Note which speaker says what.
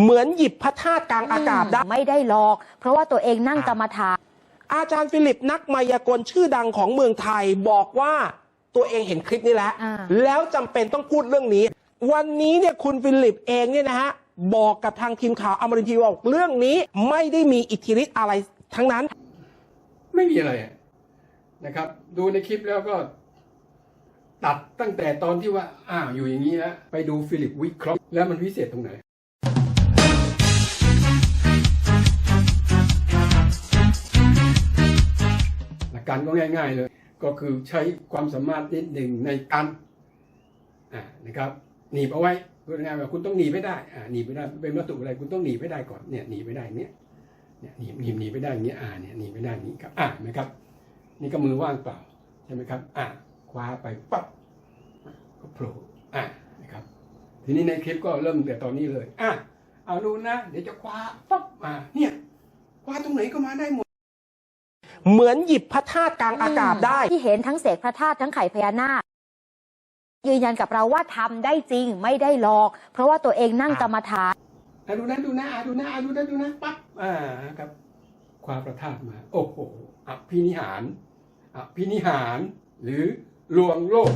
Speaker 1: เหมือนหยิบพระธาตุกลางอากาศได้
Speaker 2: ไม่ได้หลอก เพราะว่าตัวเองนั่งกรรมฐาน
Speaker 1: อาจารย์ฟิลิปนักมายากลชื่อดังของเมืองไทยบอกว่าตัวเองเห็นคลิปนี้แล้ว
Speaker 2: อ่า
Speaker 1: แล้วจำเป็นต้องพูดเรื่องนี้ วันนี้เนี่ยคุณฟิลิปเองเนี่ยนะฮะบอกกับทางทีมข่าวอมรินทร์ทีวีบอกเรื่องนี้ไม่ได้มีอิทธิฤทธิ์อะไรทั้งนั้น
Speaker 3: ไม่มีอะไรอะนะครับ ดูในคลิปแล้วก็ ตัดตั้งแต่ตอนที่ว่า อ้าว อยู่อย่างนี้แล้ว ไปดูฟิลิปวิเคราะห์แล้วมันพิเศษตรงไหน การก็ง่าย ๆ เลย ก็คือใช้ความสามารถนิดหนึ่งในการอ่านะครับหนีบเอาไว้พูดง่ายๆว่าคุณต้องหนีไม่ได้อ่าหนีไม่ได้เป็นวัตถุอะไรคุณต้องหนีไม่ได้ก่อนเนี่ยหนีไม่ได้เนี่ยเนี่ยหนีหนีหนีไม่ได้เงี้ยอ่าเนี่ยหนีไม่ได้อย่างนี้ครับอ่านะครับ นี่ก็มือว่างเปล่าใช่ไหมครับ อ่าคว้าไปปั๊บก็โผล่อ่านะครับ ทีนี้ในคลิปก็เริ่มแต่ตอนนี้เลยอะเอาดูนะ เดี๋ยวจะคว้าปั๊บมาเนี่ยคว้าตรงไหนก็มาได้หมด
Speaker 1: เหมือนหยิบพระธาตุกลางอากาศได้
Speaker 2: ที่เห็นทั้งเสกพระธาตุทั้งไข่พญานาคยืนยันกับเราว่าทำได้จริงไม่ได้หลอก เพราะว่าตัวเองนั่งกรรมฐาน
Speaker 3: อะดูนะดูนะอะดูนะอะดูนะดูนะปั๊บอ่าครับคว้าประทาตมา โอ้โหอภินิหารอภินิหารหรือลวงโลก